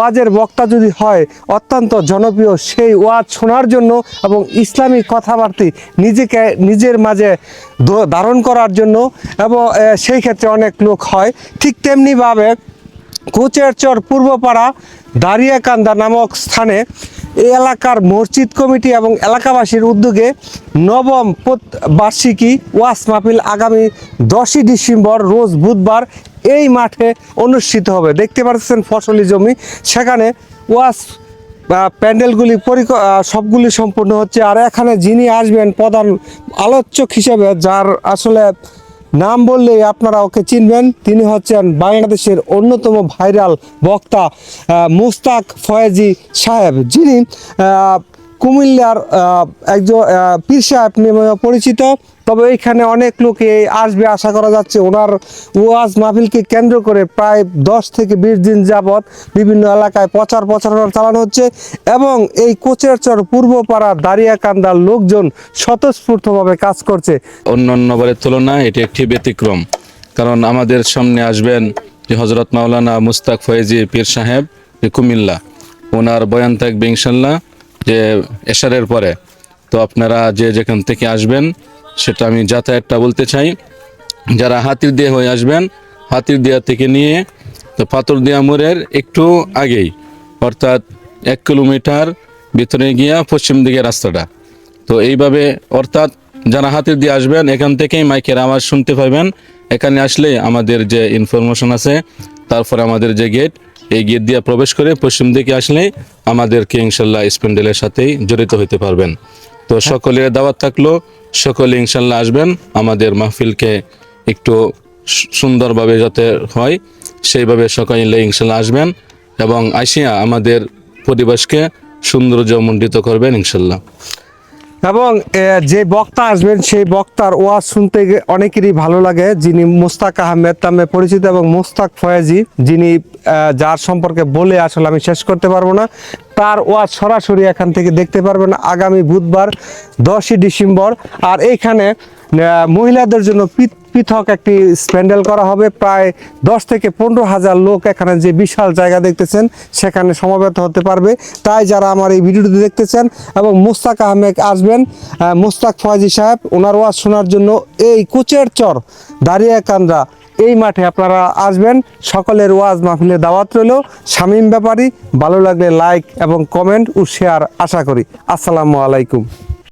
ওয়াজের বক্তা যদি হয়, অত্যন্ত জনপ্রিয় সেই ওয়াজ শোনার জন্য এবং ইসলামিক কথাবার্তি নিজেকে, নিজের মাঝে ধারণ করার জন্য এবং সেই ক্ষেত্রে অনেক লোক হয়। ঠিক তেমনিভাবে কোচেরচর পূর্বপাড়া দাঁড়িয়াকান্দা নামক স্থানে এই এলাকার মসজিদ কমিটি এবং এলাকাবাসীর উদ্যোগে নবম বার্ষিকী ওয়াস মাহফিল আগামী দশই ডিসেম্বর, রোজ বুধবার এই মাঠে অনুষ্ঠিত হবে। দেখতে পাচ্ছেন ফসলি জমি। সেখানে ওয়াশ প্যান্ডেলগুলি পরিক- সবগুলি সম্পূর্ণ হচ্ছে। আর এখানে যিনি আসবেন প্রধান আলোচক হিসেবে, যার আসলে নাম বললেই আপনারা ওকে চিনবেন, তিনি হচ্ছেন বাংলাদেশের অন্যতম ভাইরাল বক্তা মুস্তাক ফয়েজি সাহেব। যিনি কুমিল্লার একজন পীর সাহেব পরিচিত। তবে এইখানে অনেক লোকে আসবে, আশা করা যাচ্ছে ওনার ওয়াজ মাহফিলকে কেন্দ্র করে প্রায় দশ থেকে বিশ দিন যাবৎ বিভিন্ন এলাকায় প্রচার প্রচারণা চালানো হচ্ছে এবং এই কোচের চর পূর্বপাড়া দাঁড়িয়াকান্দার লোকজন স্বতঃস্ফূর্তভাবে কাজ করছে। অন্য অন্য বারের তুলনায় এটি একটি ব্যতিক্রম, কারণ আমাদের সামনে আসবেন যে হজরত মাওলানা মুস্তাক ফয়েজি পীর সাহেব কুমিল্লা। ওনার বয়ান থাকবে ইনশাল্লাহ। যে এশারের পরে। তো আপনারা যে যেখান থেকে আসবেন, সেটা আমি যাতায়াতটা বলতে চাই। যারা হাতির দিয়ে হয়ে আসবেন, হাতির দিয়া থেকে নিয়ে, তো পাথর দিয়া মোড়ের একটু আগেই, অর্থাৎ এক কিলোমিটার ভিতরে গিয়া পশ্চিম দিকে রাস্তাটা। তো এইভাবে, অর্থাৎ যারা হাতির দিয়ে আসবেন, এখান থেকেই মাইকের আওয়াজ শুনতে পাবেন এখানে আসলে আমাদের যে ইনফরমেশন আছে, তারপরে আমাদের যে গেট এই গেট দিয়ে প্রবেশ করে পশ্চিম দিকে আসলে আমাদেরকে ইনশাল্লাহ স্পেন্ডেলের সাথেই জড়িত হতে পারবেন। তো সকলের দাওয়াত থাকল, সকলে ইনশাল্লাহ আসবেন, আমাদের মাহফিলকে একটু সুন্দরভাবে যাতে হয়, সেইভাবে সকলে ইনশাল্লাহ আসবেন এবং আসিয়া আমাদের পরিবেশকে সৌন্দর্যমণ্ডিত করবেন ইনশাল্লাহ। এবং যে বক্তা আসবেন, সেই বক্তার ওয়াজ শুনতে অনেকেরই ভালো লাগে। যিনি মোস্তাক আহমেদ নামে পরিচিত এবং মোস্তাক ফয়েজি, যিনি যার সম্পর্কে বলে আসলে আমি শেষ করতে পারব না। তার ওয়াজ সরাসরি এখান থেকে দেখতে পারবেন আগামী বুধবার দশই ডিসেম্বর। আর এইখানে মহিলাদের জন্য পৃথক একটি স্প্যান্ডেল করা হবে। প্রায় দশ থেকে পনেরো হাজার লোক এখানে যে বিশাল জায়গা দেখতেছেন, সেখানে সমবেত হতে পারবে। তাই যারা আমার এই ভিডিওটি দেখতেছেন এবং মুস্তাক আহমেদ আসবেন মুস্তাক ফয়াজি সাহেব, ওনার ওয়াজ শোনার জন্য এই কুচের চর দাঁড়িয়াকান্দা এই মাঠে আপনারা আসবেন। সকলের ওয়াজ মাহফিলে দাওয়াত রইল। শামীম ব্যাপারী, ভালো লাগলে লাইক এবং কমেন্ট ও শেয়ার আশা করি। আসসালামু আলাইকুম।